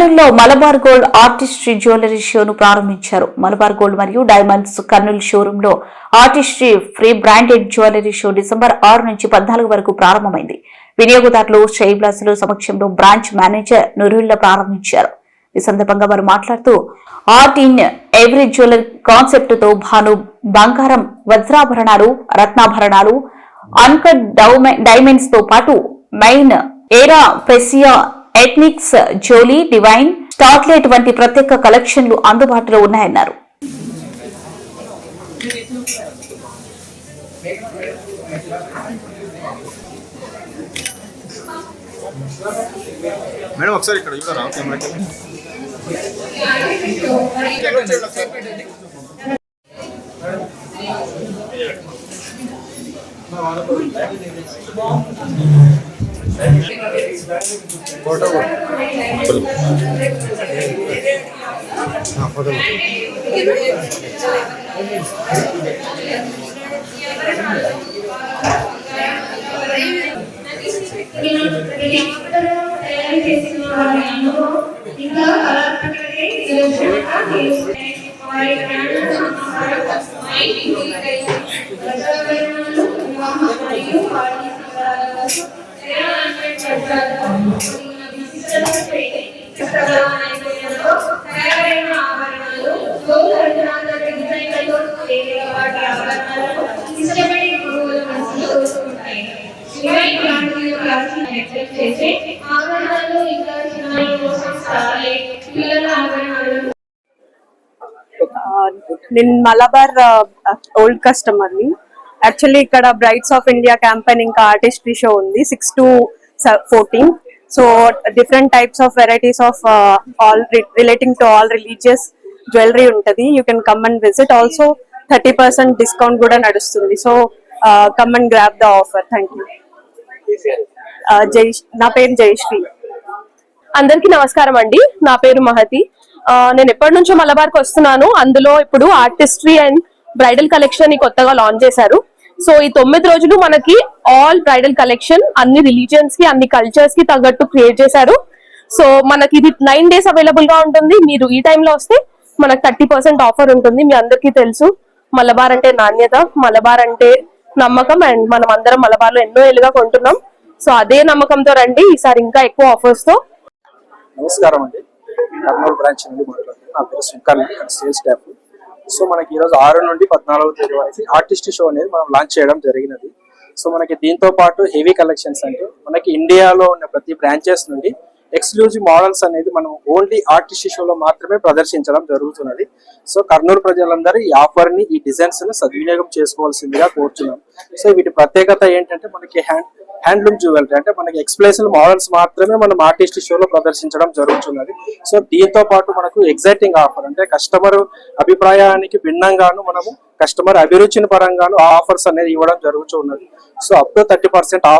కర్నూలులో Malabar gold artistry jewellery షోను ప్రారంభించారు. మలబార్ గోల్డ్ మరియు diamonds Kurnool షోరూమ్లో artistry free branded jewellery show December ఆరు నుంచి పద్నాలుగు వరకు ప్రారంభమైంది. వినియోగదారులు షైబ్లాసులు సమక్షంలో బ్రాంచ్ మేనేజర్ నురుల్లా ప్రారంభించారు. ఈ సందర్భంగా వారు మాట్లాడుతూ ఆర్ట్ ఇన్ ఎవ్రీ జ్యువెలరీ కాన్సెప్ట్తో భాను బంగారం వజ్రాభరణాలు రత్నాభరణాలు అన్కట్ డైమండ్స్తో పాటు Mine Era Precia Ethnix Jolie Divine Starlet వంటి ప్రత్యేక కలెక్షన్లు అందుబాటులో ఉన్నాయన్నారు. మేడం ఒకసారి ఇక్కడ చూడరా కెమెరాకి? ఫోటో ఫోటో ఇంకా కళాత్మకతకి చేసి ఆభరణాలు ఇంకా చిన్న కోసం సాలే పిల్లల నేను మలబార్ ఓల్డ్ కస్టమర్ని. యాక్చువల్లీ ఇక్కడ బ్రైట్స్ ఆఫ్ ఇండియా క్యాంపెయిన్ ఇంకా ఆర్టిస్ట్రీ షో ఉంది. Six to fourteen so different types of varieties of all relating to all religious jewellery ఉంటుంది. You can come and visit also thirty percent discount కూడా నడుస్తుంది. So come and grab the offer thank you Jai నా పేరు జయశ్రీ. అందరికీ నమస్కారం అండి. నా పేరు మహతి. నేను ఎప్పటి నుంచో మలబార్కి వస్తున్నాను. అందులో ఇప్పుడు ఆర్టిస్ట్రీ అండ్ బ్రైడల్ కలెక్షన్ కొత్తగా లాంచ్ చేశారు. సో ఈ తొమ్మిది రోజులు మనకి ఆల్ బ్రైడల్ కలెక్షన్ అన్ని రిలీజియన్స్కి అన్ని కల్చర్స్కి తగ్గట్టు క్రియేట్ చేశారు. సో మనకి ఇది నైన్ డేస్ అవైలబుల్గా ఉంటుంది. మీరు ఈ టైంలో వస్తే మనకు థర్టీ పర్సెంట్ ఆఫర్ ఉంటుంది. మీ అందరికీ తెలుసు. మలబార్ అంటే నాణ్యత మలబార్ అంటే నమ్మకం అండ్ మనం అందరం మలబార్లో ఎన్నో ఏళ్ళుగా కొంటున్నాం. సో అదే నమ్మకంతో రండి. ఈసారి ఇంకా ఎక్కువ ఆఫర్స్తో. నమస్కారం అండి. కర్నూలు బ్రాంచ్ నుండి మాట్లాడుతున్నాను నా పేరు శంకర్ సేల్స్ స్టాఫ్ సో మనకి ఈరోజు ఆరు నుండి పద్నాలుగో తేదీ వరకు ఆర్టిస్ట్ షో అనేది మనం లాంచ్ చేయడం జరిగినది. సో మనకి దీంతో పాటు హెవీ కలెక్షన్స్ అంటే మనకి ఇండియాలో ఉన్న ప్రతి బ్రాంచెస్ నుండి ఎక్స్క్లూజివ్ మోడల్స్ అనేది మనం ఓన్లీ ఆర్టిస్ట్ షోలో మాత్రమే ప్రదర్శించడం జరుగుతున్నది. సో కర్నూలు ప్రజలందరూ ఈ ఆఫర్ని ఈ డిజైన్స్ని సద్వినియోగం చేసుకోవాల్సిందిగా కోరుతున్నాం సో వీటి ప్రత్యేకత ఏంటంటే మనకి హ్యాండ్ హ్యాండ్లూమ్ జ్యువెలరీ అంటే మనకి ఎక్స్ప్లెషన్ మోడల్స్ మాత్రమే మనం ఆర్టిస్ట్ షోలో ప్రదర్శించడం జరుగుతున్నది. సో దీంతో పాటు మనకు ఎగ్జైటింగ్ ఆఫర్ అంటే కస్టమర్ అభిప్రాయానికి భిన్నంగాను మనము కస్టమర్ అభిరుచిని పరంగాను ఆఫర్స్ అనేది ఇవ్వడం జరుగుతున్నది. So up to thirty percent off